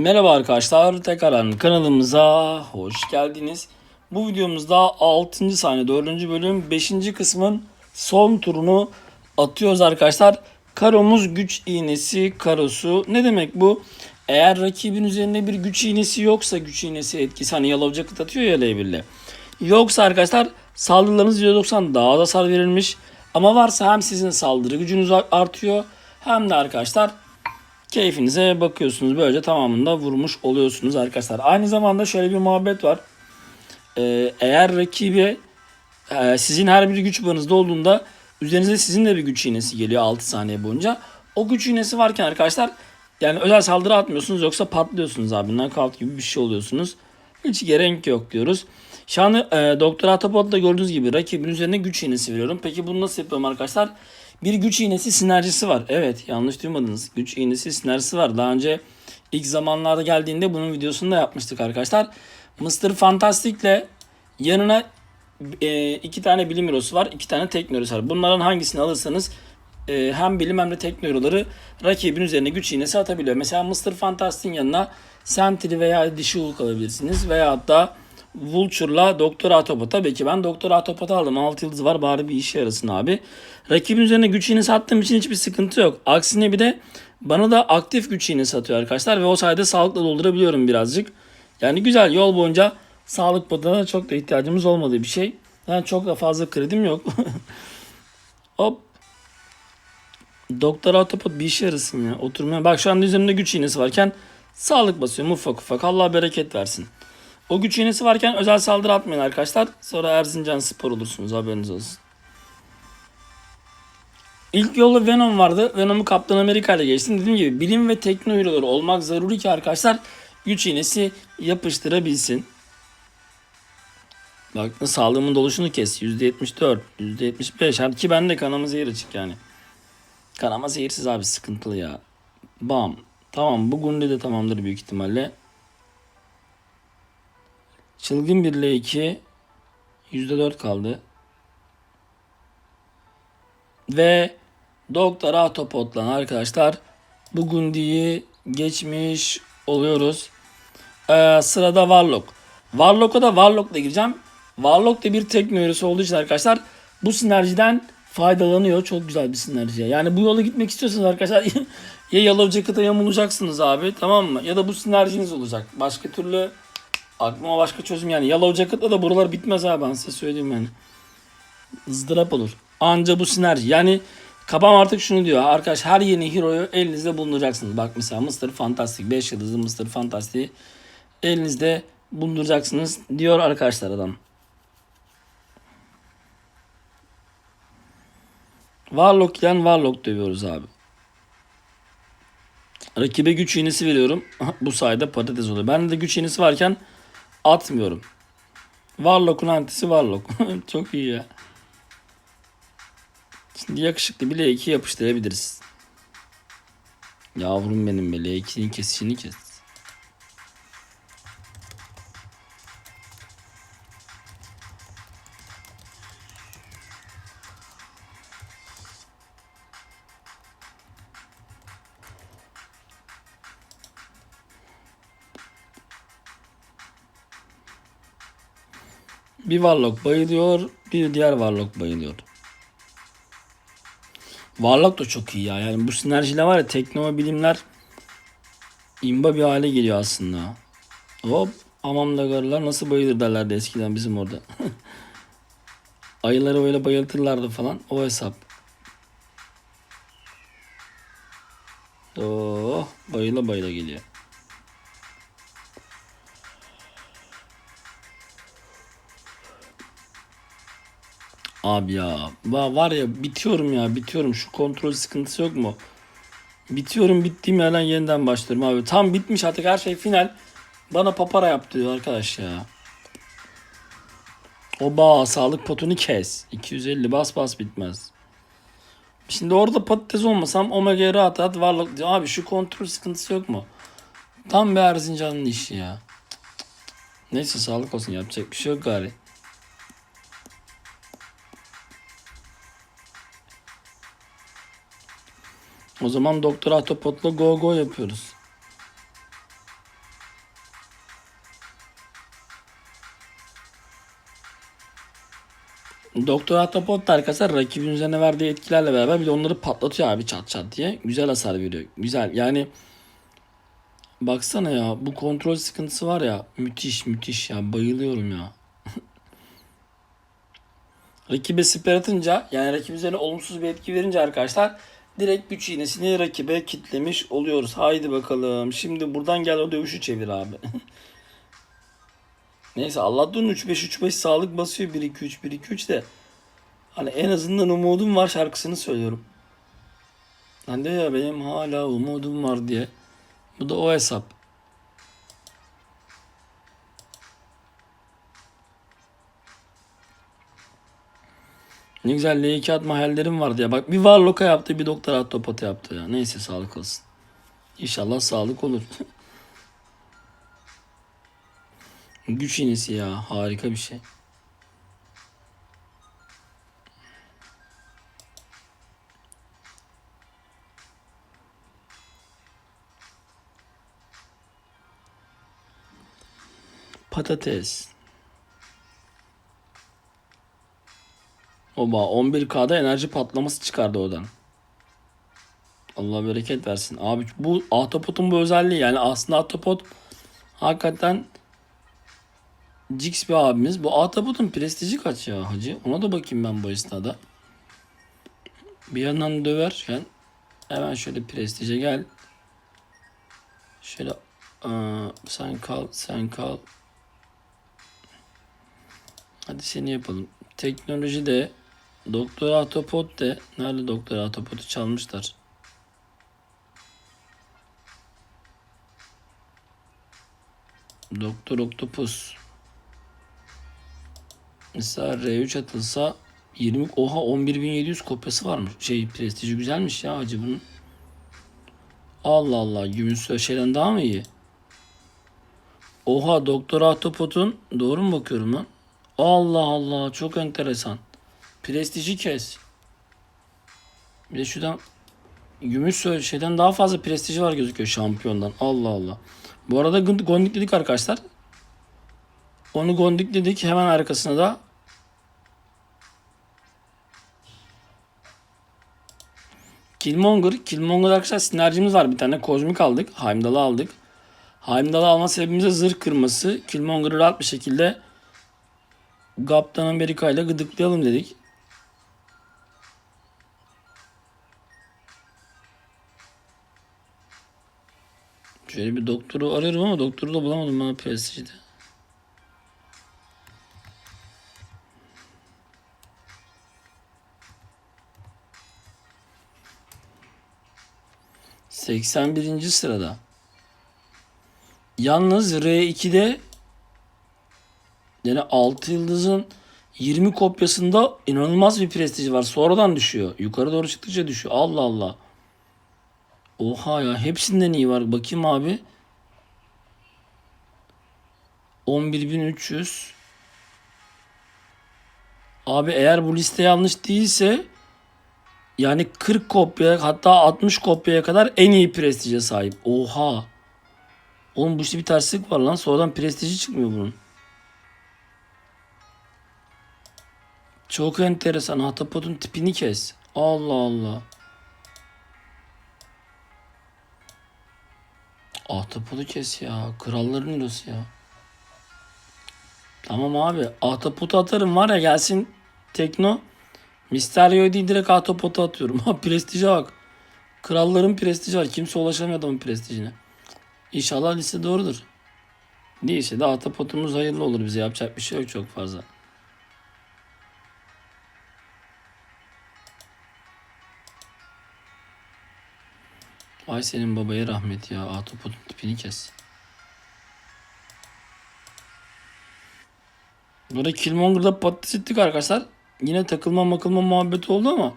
Merhaba arkadaşlar, tekrardan kanalımıza hoş geldiniz. Bu videomuzda 6. sahne 4. bölüm 5. kısmın son turunu atıyoruz arkadaşlar. Karomuz güç iğnesi karosu. Ne demek bu? Eğer rakibin üzerinde bir güç iğnesi yoksa güç iğnesi etkisi hani yalovca kıt atıyor ya L1'le. Yoksa arkadaşlar saldırılarınız %90 daha da sar verilmiş. Ama varsa hem sizin saldırı gücünüz artıyor hem de arkadaşlar keyfinize bakıyorsunuz. Böylece tamamında vurmuş oluyorsunuz arkadaşlar. Aynı zamanda şöyle bir muhabbet var. Ee, eğer rakibi e, sizin her bir güç bağınızda olduğunda üzerinize sizin de bir güç iğnesi geliyor 6 saniye boyunca. O güç iğnesi varken arkadaşlar yani özel saldırı atmıyorsunuz yoksa patlıyorsunuz abi. Knockout gibi bir şey oluyorsunuz. Hiç gerek yok diyoruz. Şu an e, Doktor Atapod'da gördüğünüz gibi rakibin üzerine güç iğnesi veriyorum. Peki bunu nasıl yapıyorum arkadaşlar? Bir güç iğnesi sinerjisi var. Evet yanlış duymadınız. Güç iğnesi sinerjisi var. Daha önce ilk zamanlarda geldiğinde bunun videosunu da yapmıştık arkadaşlar. Mr. Fantastic'le yanına e, iki tane bilim hero'su var. iki tane teknolojisi var. Bunların hangisini alırsanız e, hem bilim hem de teknolojileri rakibin üzerine güç iğnesi atabiliyor. Mesela Mr. Fantastic'in yanına Sentry veya Dişi Hulk alabilirsiniz. Veya hatta Vulture'la Doktor Autobot. Tabii ki ben Doktor Autobot'u aldım. 6 yıldız var bari bir işe yarasın abi. Rakibin üzerine güç iğnesi attığım için hiçbir sıkıntı yok. Aksine bir de bana da aktif güç iğnesi atıyor arkadaşlar. Ve o sayede sağlıkla doldurabiliyorum birazcık. Yani güzel yol boyunca sağlık poduna çok da ihtiyacımız olmadığı bir şey. Yani çok da fazla kredim yok. Hop. Doktor Autobot bir işe yarasın ya. Oturmaya. Bak şu anda üzerimde güç iğnesi varken sağlık basıyorum ufak ufak. Allah bereket versin. O güç iğnesi varken özel saldırı atmayın arkadaşlar. Sonra Erzincan spor olursunuz haberiniz olsun. İlk yolda Venom vardı. Venom'u Kaptan Amerika ile geçtim. Dediğim gibi bilim ve teknoloji olmak zaruri ki arkadaşlar güç iğnesi yapıştırabilsin. Bak sağlığımın doluşunu kes. %74, %75. Hadi ki ben de kanama zehir açık yani. Kanama zehirsiz abi sıkıntılı ya. Bam. Tamam bu Gundi de tamamdır büyük ihtimalle. Çılgın 1 ile 2 %4 kaldı. Ve Doktor Autopod'la arkadaşlar bu Gundi'yi geçmiş oluyoruz. Ee, sırada Warlock. Warlock'a da Warlock'la gireceğim. Warlock da bir teknolojisi olduğu için arkadaşlar bu sinerjiden faydalanıyor. Çok güzel bir sinerji. Yani bu yola gitmek istiyorsanız arkadaşlar ya Yellow Jacket'a yamulacaksınız abi tamam mı? Ya da bu sinerjiniz olacak. Başka türlü aklıma başka çözüm yani. Yellow Jacket'la da buralar bitmez abi ben size söyleyeyim yani. ızdırap olur. Anca bu sinerji. Yani Kabam artık şunu diyor. Arkadaş her yeni hero'yu elinizde bulunduracaksınız. Bak mesela Mr. Fantastic 5 yıldızlı Mr. Fantastic'i elinizde bulunduracaksınız diyor arkadaşlar adam. Warlock ile Warlock dövüyoruz abi. Rakibe güç iğnesi veriyorum. Bu sayede patates oluyor. Bende de güç iğnesi varken atmıyorum. Warlock'un antisi Warlock. Çok iyi ya. Şimdi yakışıklı bir L2 yapıştırabiliriz. Yavrum benim be L2'nin kesişini kes. Bir Warlock bayılıyor, bir diğer Warlock bayılıyor. Warlock da çok iyi ya. Yani bu sinerjiyle var ya tekno bilimler imba bir hale geliyor aslında. Hop amam da garılar nasıl bayılır derlerdi eskiden bizim orada. Ayıları böyle bayıltırlardı falan. O hesap. Oh bayıla bayıla geliyor. Abi ya va- var ya bitiyorum ya bitiyorum şu kontrol sıkıntısı yok mu? Bitiyorum bittiğim yerden yeniden başlıyorum abi. Tam bitmiş artık her şey final. Bana papara yap diyor arkadaş ya. Oba sağlık potunu kes. 250 bas bas bitmez. Şimdi orada patates olmasam Omega'ya rahat rahat varlık. Abi şu kontrol sıkıntısı yok mu? Tam bir Erzincan'ın işi ya. Neyse sağlık olsun yapacak bir şey yok gari. O zaman Doktor Ahtapot'la go go yapıyoruz. Doktor Ahtapot arkadaşlar rakibin üzerine verdiği etkilerle beraber bir de onları patlatıyor abi çat çat diye. Güzel hasar veriyor. Güzel yani baksana ya bu kontrol sıkıntısı var ya müthiş müthiş ya bayılıyorum ya. Rakibe siper atınca yani rakip üzerine olumsuz bir etki verince arkadaşlar direkt güç iğnesini rakibe kitlemiş oluyoruz. Haydi bakalım. Şimdi buradan gel o dövüşü çevir abi. Neyse Allah'tan 3-5-3-5 sağlık basıyor 1-2-3 1-2-3 de. Hani en azından umudum var şarkısını söylüyorum. Hani ya benim hala umudum var diye. Bu da o hesap. Ne güzel L2 atma hayallerim vardı ya. Bak bir Varloka yaptı bir Doktor Ahtapot'a yaptı ya. Neyse sağlık olsun. İnşallah sağlık olur. Güç iğnesi ya. Harika bir şey. Patates. Oba 11K'da enerji patlaması çıkardı oradan. Allah bereket versin. Abi bu Ahtapot'un bu özelliği yani aslında Ahtapot hakikaten Jix bir abimiz. Bu Ahtapot'un prestiji kaç ya hacı? Ona da bakayım ben bu esnada. Bir yandan döverken hemen şöyle prestije gel. Şöyle aa, sen kal sen kal. Hadi seni yapalım. Teknoloji de Doktor Ahtapot de nerede Doktor Ahtapot'u çalmışlar. Doktor Octopus. Mesela R3 atılsa 20 oha 11.700 kopyası varmış. Şey prestiji güzelmiş ya acı bunun. Allah Allah gümüş şeyden daha mı iyi? Oha Doktor Ahtapot'un doğru mu bakıyorum lan? Allah Allah çok enteresan. Prestiji kes. Bir de şuradan gümüş şeyden daha fazla prestiji var gözüküyor şampiyondan. Allah Allah. Bu arada gond- gondik dedik arkadaşlar. Onu gondik dedik. Hemen arkasına da Killmonger. Killmonger arkadaşlar sinerjimiz var bir tane. Kozmik aldık. Heimdall'ı aldık. Heimdall'ı alma sebebimiz de zırh kırması. Killmonger'ı rahat bir şekilde Kaptan Amerika ile gıdıklayalım dedik. Şöyle bir doktoru arıyorum ama doktoru da bulamadım ben prestijde. Seksen birinci sırada. Yalnız R2'de yani 6 yıldızın 20 kopyasında inanılmaz bir prestiji var. Sonradan düşüyor. Yukarı doğru çıktıkça düşüyor. Allah Allah. Oha ya hepsinden iyi var. Bakayım abi. 11300 Abi eğer bu liste yanlış değilse yani 40 kopya hatta 60 kopyaya kadar en iyi prestije sahip. Oha. Oğlum bu işte bir terslik var lan. Sonradan prestiji çıkmıyor bunun. Çok enteresan. Ahtapotun tipini kes. Allah Allah. Ahtapotu kes ya. Kralların hero'su ya. Tamam abi. Ahtapotu atarım var ya gelsin Tekno. Mysterio değil direkt ahtapotu atıyorum. Ha prestije bak. Kralların prestiji var. Kimse ulaşamıyor adamın prestijine. İnşallah liste doğrudur. Değilse de ahtapotumuz hayırlı olur bize. Yapacak bir şey yok çok fazla. Ay senin babaya rahmet ya. Ahtapotun tipini kes. Burada Killmonger'da patates ettik arkadaşlar. Yine takılma makılma muhabbeti oldu ama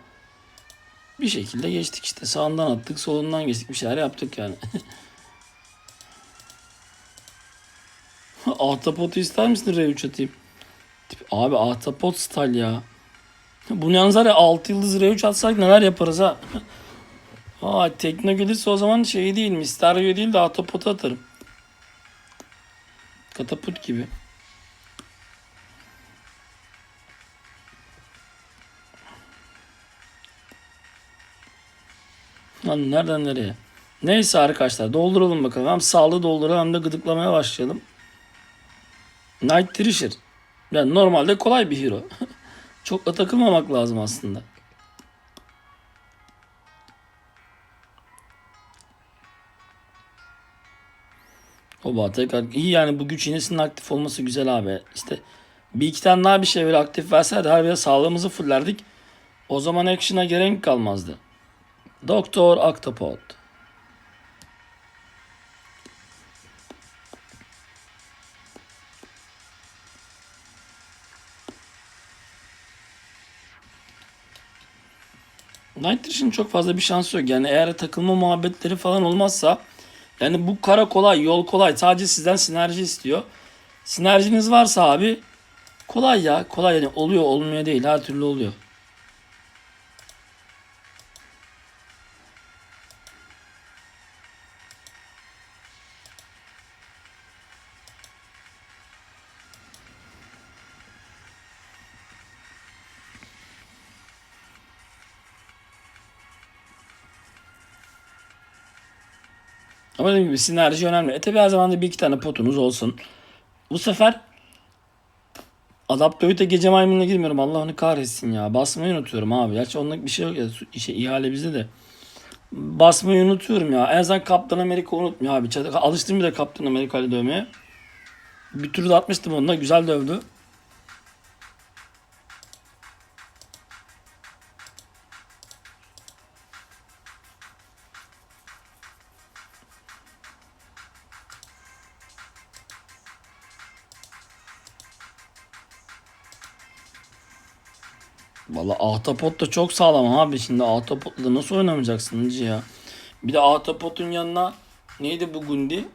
bir şekilde geçtik işte. Sağından attık, solundan geçtik. Bir şeyler yaptık yani. Ahtapotu ister misin R3 atayım? Abi ahtapot style ya. Bunu yalnız var ya 6 yıldız R3 atsak neler yaparız ha. Aa tekno gelirse o zaman şey değil mi? Stereo değil de atopota atarım. Katapult gibi. Lan nereden nereye? Neyse arkadaşlar dolduralım bakalım. Hem sağlığı dolduralım hem de gıdıklamaya başlayalım. Night Thrasher. Yani normalde kolay bir hero. Çok da takılmamak lazım aslında. Oba tekrar iyi yani bu güç iğnesinin aktif olması güzel abi. İşte bir iki tane daha bir şey böyle aktif verselerdi her biri sağlığımızı fullerdik. O zaman action'a gerek kalmazdı. Doktor Octopod. Night Thrash'ın çok fazla bir şansı yok. Yani eğer takılma muhabbetleri falan olmazsa yani bu kara kolay, yol kolay. Sadece sizden sinerji istiyor. Sinerjiniz varsa abi kolay ya. Kolay yani oluyor olmuyor değil. Her türlü oluyor. Ama dediğim gibi sinerji önemli. E tabi her zaman da bir iki tane potunuz olsun. Bu sefer Adaptoyute gece maymununa girmiyorum. Allah onu kahretsin ya. Basmayı unutuyorum abi. Gerçi onunla bir şey yok ya. İşte ihale bizde de. Basmayı unutuyorum ya. En azından Kaptan Amerika unutmuyor abi. Alıştım bir de Kaptan Amerika'yla dövmeye. Bir da atmıştım onunla. Güzel dövdü. Ahtapot da çok sağlam abi. Şimdi Ahtapot'la nasıl oynamayacaksın hacı ya? Bir de Ahtapot'un yanına neydi bu Gundi?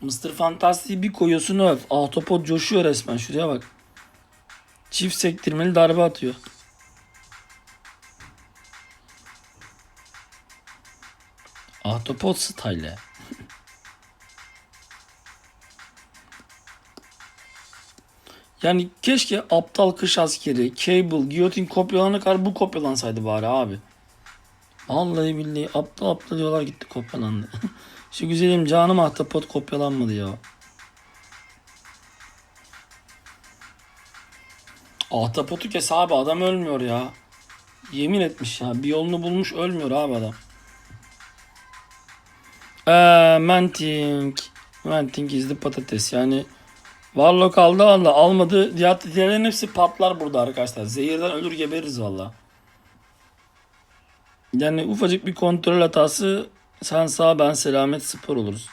Mr. Fantastic'i bir koyuyorsun öf. Ahtapot coşuyor resmen. Şuraya bak. Çift sektirmeli darbe atıyor. Ahtapot style. Yani keşke aptal kış askeri, cable, giyotin kopyalana kadar bu kopyalansaydı bari abi. Vallahi billahi aptal aptal diyorlar gitti kopyalandı. Şu güzelim canım ahtapot kopyalanmadı ya. Ahtapotu kes abi adam ölmüyor ya. Yemin etmiş ya bir yolunu bulmuş ölmüyor abi adam. Eee Manting. Manting izli patates yani. Warlock aldı valla almadı. Diğer diğerlerin hepsi patlar burada arkadaşlar. Zehirden ölür gebeririz valla. Yani ufacık bir kontrol hatası sen sağ ben selamet spor oluruz.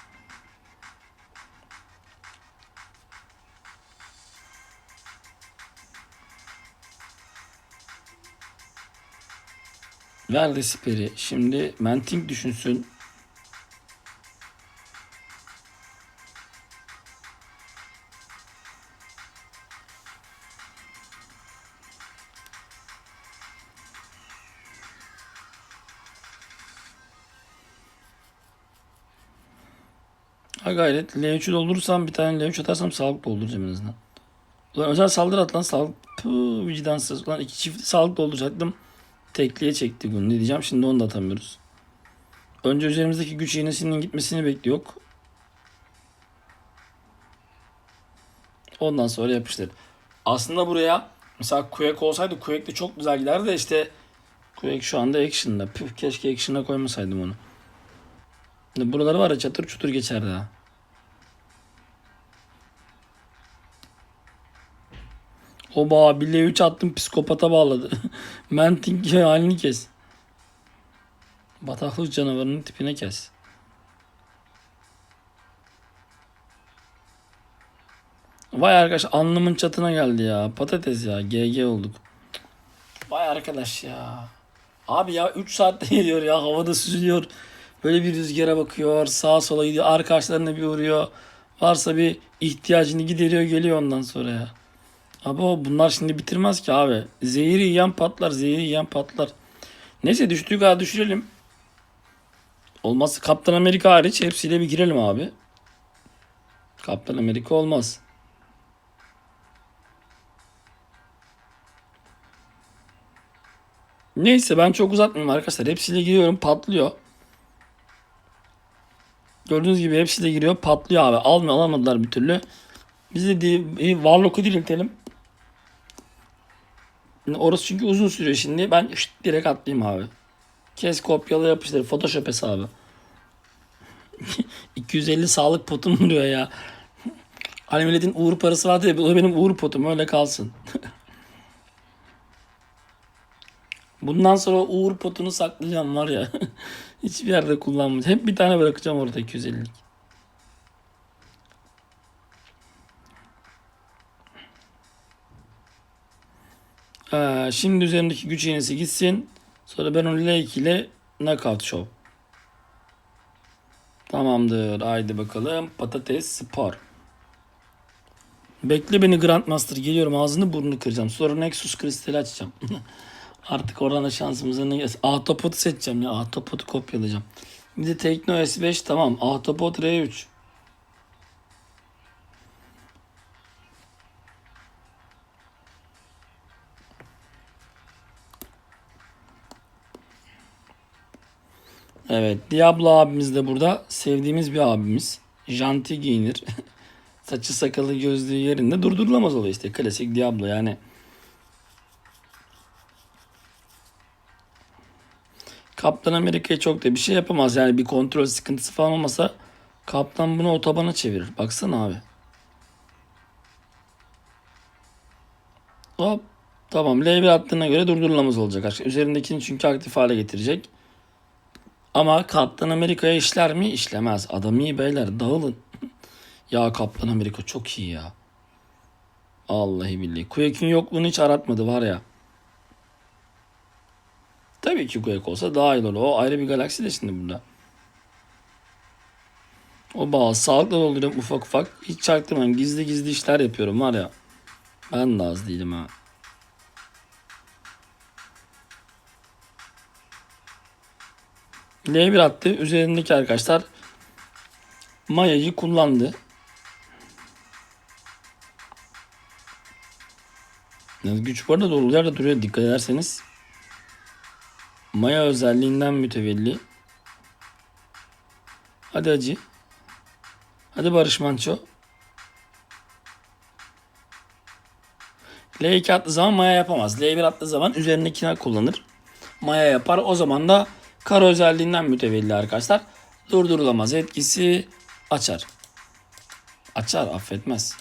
Ver de siperi. Şimdi Manting düşünsün. Ha gayret. L3'ü doldurursam bir tane L3 atarsam sağlık dolduracağım en azından. Ulan özel saldırı at lan sağlık. Puh, vicdansız. Ulan iki çift sağlık dolduracaktım. Tekliğe çekti gün. Ne diyeceğim şimdi onu da atamıyoruz. Önce üzerimizdeki güç iğnesinin gitmesini bekliyor. Ondan sonra yapıştır. Aslında buraya mesela Quake olsaydı Quake de çok güzel giderdi de işte Quake şu anda action'da. Püf keşke action'a koymasaydım onu. Buraları var ya çatır çutur geçerdi ha. Oba bile 3 attım psikopata bağladı. Manting halini kes. Bataklık canavarının tipine kes. Vay arkadaş alnımın çatına geldi ya. Patates ya. GG olduk. Vay arkadaş ya. Abi ya 3 saatte geliyor ya. Havada süzülüyor. Böyle bir rüzgara bakıyor. Sağa sola gidiyor. Arkadaşlarına bir vuruyor. Varsa bir ihtiyacını gideriyor geliyor ondan sonra ya. Abi o bunlar şimdi bitirmez ki abi. Zehiri yiyen patlar. Zehiri yiyen patlar. Neyse düştüğü kadar düşürelim. Olmazsa Kaptan Amerika hariç hepsiyle bir girelim abi. Kaptan Amerika olmaz. Neyse ben çok uzatmayayım arkadaşlar. Hepsiyle giriyorum patlıyor. Gördüğünüz gibi hepsiyle giriyor patlıyor abi. Almıyor alamadılar bir türlü. Biz de Warlock'u diriltelim. Orası çünkü uzun sürüyor şimdi. Ben şşt, direkt atlayayım abi. Kes kopyala yapıştır. Photoshop hesabı. 250 sağlık potum duruyor ya. Hani milletin uğur parası vardı ya. O benim uğur potum öyle kalsın. Bundan sonra uğur potunu saklayacağım var ya. Hiçbir yerde kullanmayacağım. Hep bir tane bırakacağım orada 250'lik. Şimdi üzerindeki güç iğnesi gitsin. Sonra ben onu L2 ile knockout show. Tamamdır. Haydi bakalım. Patates spor. Bekle beni Grandmaster. Geliyorum. Ağzını burnunu kıracağım. Sonra Nexus kristali açacağım. Artık oradan da şansımıza ne gelsin. Ahtapot'u seçeceğim ya. Ahtapot'u kopyalayacağım. Bir de Tekno S5 tamam. Ahtapot R3. Evet. Diablo abimiz de burada. Sevdiğimiz bir abimiz. Janti giyinir. Saçı sakalı gözlüğü yerinde durdurulamaz oluyor işte. Klasik Diablo yani. Kaptan Amerika'ya çok da bir şey yapamaz. Yani bir kontrol sıkıntısı falan olmasa Kaptan bunu otobana çevirir. Baksana abi. Hop. Tamam. L1 attığına göre durdurulamaz olacak. Üzerindekini çünkü aktif hale getirecek. Ama Kaptan Amerika'ya işler mi? İşlemez. Adam iyi beyler. Dağılın. ya Kaptan Amerika çok iyi ya. Vallahi billahi. Quake'in yokluğunu hiç aratmadı var ya. Tabii ki Quake olsa daha iyi olur. O ayrı bir galaksi de şimdi burada. O bağ sağlıkla dolduruyorum ufak ufak. Hiç çaktırmam. Gizli gizli işler yapıyorum var ya. Ben de az değilim ha. L1 attı. Üzerindeki arkadaşlar Maya'yı kullandı. Yalnız güç bu arada dolu yerde duruyor dikkat ederseniz. Maya özelliğinden mütevelli. Hadi acı. Hadi Barış Manço. L2 attığı zaman Maya yapamaz. L1 attığı zaman üzerindekini kullanır. Maya yapar. O zaman da kara özelliğinden mütevelli arkadaşlar. Durdurulamaz etkisi açar. Açar affetmez.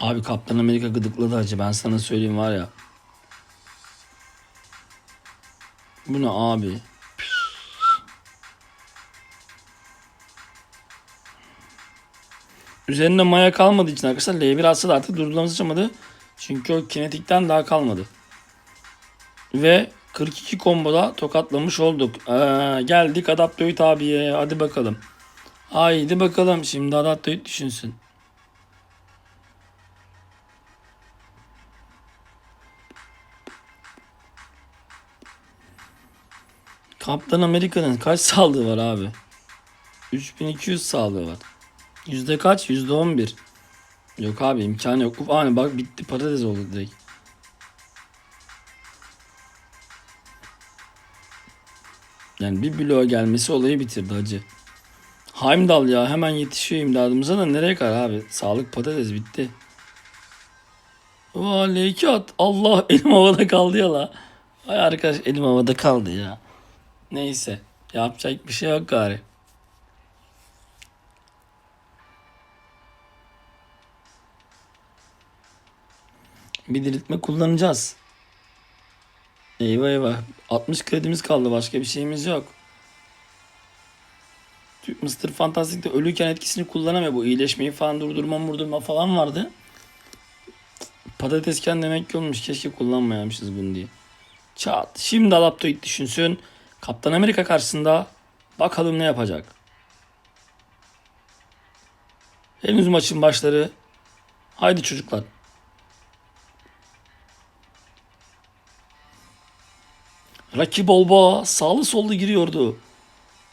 Abi Kaptan Amerika gıdıkladı acı ben sana söyleyeyim var ya. Bu ne abi? Üzerinde maya kalmadığı için arkadaşlar L1 atsa da artık durdurulamaz açamadı. Çünkü o kinetikten daha kalmadı. Ve 42 komboda tokatlamış olduk. Ee, geldik Adaptoid abiye. Hadi bakalım. Haydi bakalım. Şimdi Adaptoid düşünsün. Kaptan Amerika'nın kaç sağlığı var abi? 3200 sağlığı var. Yüzde kaç? Yüzde 11. Yok abi imkanı yok. Uf, hani bak bitti patates oldu direkt. Yani bir bloğa gelmesi olayı bitirdi hacı. Heimdall ya hemen yetişiyor imdadımıza da nereye kadar abi? Sağlık patates bitti. Vaa L2 at. Allah elim havada kaldı ya la. Ay arkadaş elim havada kaldı ya. Neyse. Yapacak bir şey yok gari. Bir diriltme kullanacağız. Eyvah eyvah. 60 kredimiz kaldı. Başka bir şeyimiz yok. Mr. Fantastic'te ölüyken etkisini kullanamıyor. Bu iyileşmeyi falan durdurma murdurma falan vardı. Patatesken demek ki olmuş. Keşke kullanmayamışız bunu diye. Çat. Şimdi Adaptoid düşünsün. Kaptan Amerika karşısında bakalım ne yapacak. Henüz maçın başları. Haydi çocuklar. Rocky Balboa sağlı sollu giriyordu.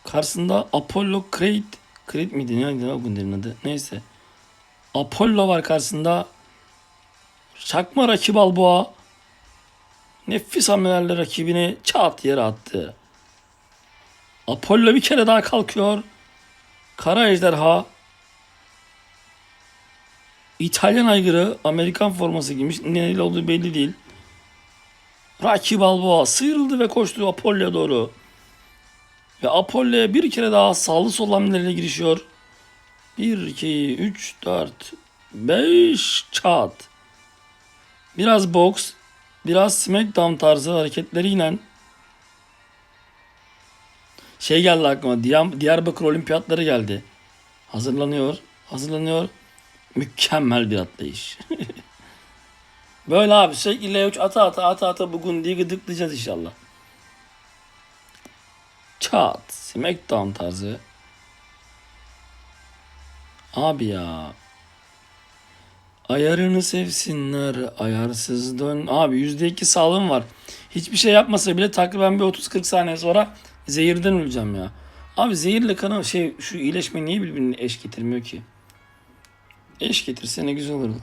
Karşısında Apollo Creed. Creed miydi? Neydi o günlerin adı? Neyse. Apollo var karşısında. Çakma rakip Balboa. Nefis hamlelerle rakibini çat yere attı. Apollo bir kere daha kalkıyor. Kara ejderha. İtalyan aygırı Amerikan forması giymiş. Neyle olduğu belli değil. Rocky Balboa sıyrıldı ve koştu Apollo'ya doğru. Ve Apollo'ya bir kere daha sağlı sol hamlelerle girişiyor. 1, 2, 3, 4, 5 çat. Biraz boks, biraz smackdown tarzı hareketleriyle şey geldi aklıma. Diyar, Diyarbakır Olimpiyatları geldi. Hazırlanıyor, hazırlanıyor. Mükemmel bir atlayış. Böyle abi sürekli L3 ata ata ata ata bugün diye gıdıklayacağız inşallah. Çat. Smackdown tarzı. Abi ya. Ayarını sevsinler. Ayarsız dön. Abi %2 sağlığım var. Hiçbir şey yapmasa bile takriben bir 30-40 saniye sonra zehirden öleceğim ya. Abi zehirle kanı şey şu iyileşme niye birbirine eş getirmiyor ki? Eş getirse ne güzel olurdu.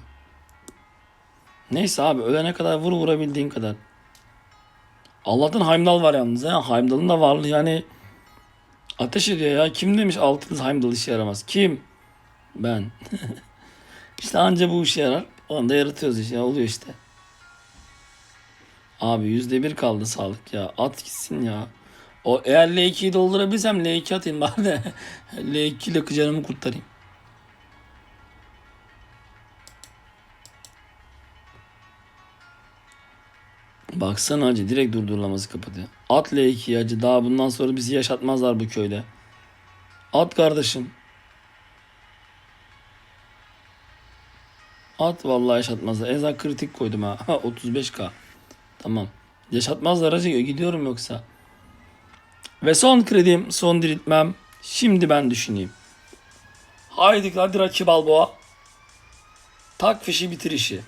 Neyse abi ölene kadar vur vurabildiğin kadar. Allah'tan Heimdall var yalnız ya. Heimdall'ın da varlığı yani ateş ediyor ya. Kim demiş altınız Heimdall işe yaramaz? Kim? Ben. işte anca bu işe yarar. Onu da yaratıyoruz işte. Oluyor işte. Abi yüzde bir kaldı sağlık ya. At gitsin ya. O eğer L2'yi doldurabilsem L2 atayım bari de L2 ile canımı kurtarayım. Baksana hacı direkt durdurulaması kapatıyor. At L2'yi hacı daha bundan sonra bizi yaşatmazlar bu köyde. At kardeşim. At vallahi yaşatmazlar. Azından kritik koydum ha. 35k. Tamam. Yaşatmazlar hacı gidiyorum yoksa. Ve son kredim, son diriltmem. Şimdi ben düşüneyim. Haydi hadi rakip Balboa. Tak fişi bitir işi.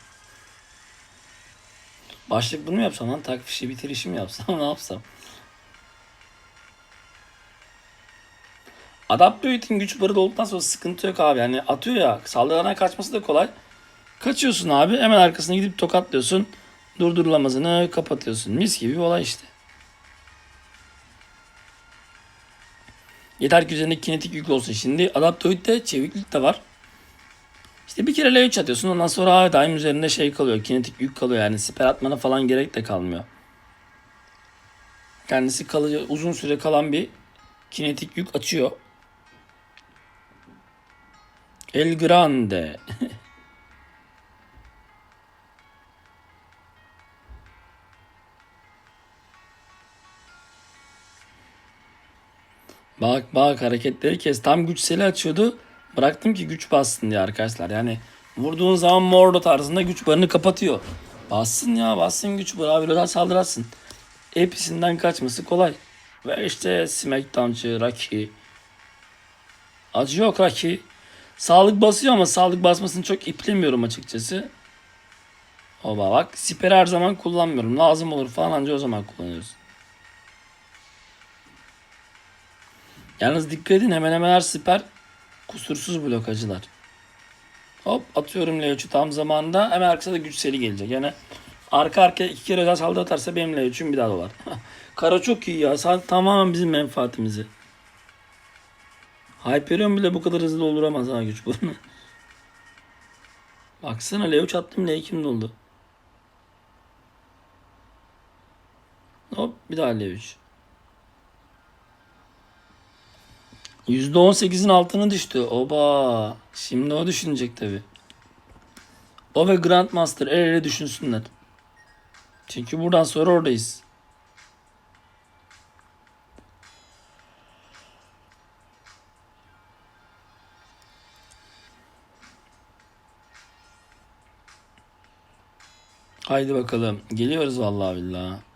Başlık bunu mu yapsam lan? Tak fişi bitir işi mi yapsam? ne yapsam? Adaptörün güç barı olduktan sonra sıkıntı yok abi. Yani atıyor ya saldırılarına kaçması da kolay. Kaçıyorsun abi hemen arkasına gidip tokatlıyorsun. Durdurulamazını kapatıyorsun. Mis gibi bir olay işte. Yeter ki üzerinde kinetik yük olsun. Şimdi adaptörde çeviklik de var. İşte bir kere L3 atıyorsun ondan sonra daim üzerinde şey kalıyor. Kinetik yük kalıyor yani siper atmana falan gerek de kalmıyor. Kendisi kalıcı uzun süre kalan bir kinetik yük açıyor. El Grande. Bak bak hareketleri kes. Tam güçseli açıyordu. Bıraktım ki güç bassın diye arkadaşlar. Yani vurduğun zaman Mordo tarzında güç barını kapatıyor. Bassın ya bassın güç barı abi öyle saldırarsın. Hepsinden kaçması kolay. Ve işte Smackdown'cı Rocky. Acı yok Rocky. Sağlık basıyor ama sağlık basmasını çok iplemiyorum açıkçası. Oba bak siper her zaman kullanmıyorum. Lazım olur falan anca o zaman kullanıyoruz. Yalnız dikkat edin hemen hemen her siper kusursuz blokacılar. Hop atıyorum L3'ü tam zamanında hemen arkasında da güçseli gelecek. Yani arka arkaya iki kere özel saldırı atarsa benim L3'üm bir daha dolar. Kara çok iyi ya. Sa- Tamamen bizim menfaatimizi. Hyperion bile bu kadar hızlı dolduramaz ha güç bunu. Baksana L3 attım L2'm doldu. Hop bir daha L3. %18'in altına düştü. Oba. Şimdi o düşünecek tabi. O ve Grandmaster el ele düşünsünler. Çünkü buradan sonra oradayız. Haydi bakalım. Geliyoruz vallahi billahi.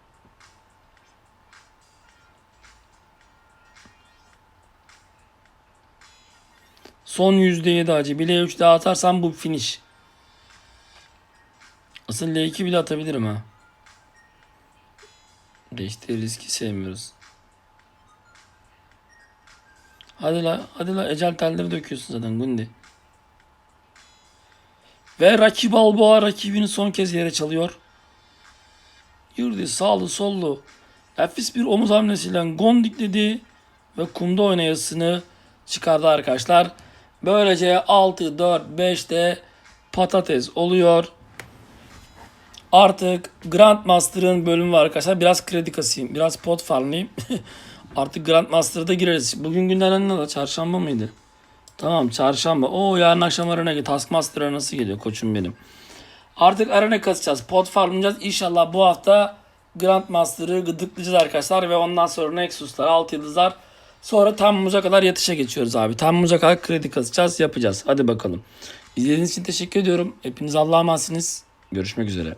Son %7 acı. Bir L3 daha atarsam bu finish. Asıl L2 bile atabilirim ha. De işte riski sevmiyoruz. Hadi la, hadi la ecel telleri döküyorsun zaten Gundi. Ve Rocky Balboa rakibini son kez yere çalıyor. Yürüdü sağlı sollu. Nefis bir omuz hamlesiyle gondikledi ve kumda oynayasını çıkardı arkadaşlar. Böylece 6 4 5'te patates oluyor. Artık Grandmaster'ın bölümü var arkadaşlar. Biraz kredi kasayım. Biraz pot farmlayayım. Artık Grandmaster'a da gireriz. Bugün günlerden ne var? Çarşamba mıydı? Tamam çarşamba. Oo yarın akşam arena geliyor. Taskmaster arenası geliyor koçum benim. Artık arena kasacağız. Pot farmlayacağız. İnşallah bu hafta Grandmaster'ı gıdıklayacağız arkadaşlar. Ve ondan sonra Nexus'lar, 6 yıldızlar. Sonra Temmuz'a kadar yatışa geçiyoruz abi. Temmuz'a kadar kredi kasacağız. Yapacağız. Hadi bakalım. İzlediğiniz için teşekkür ediyorum. Hepiniz Allah'a emanetsiniz. Görüşmek üzere.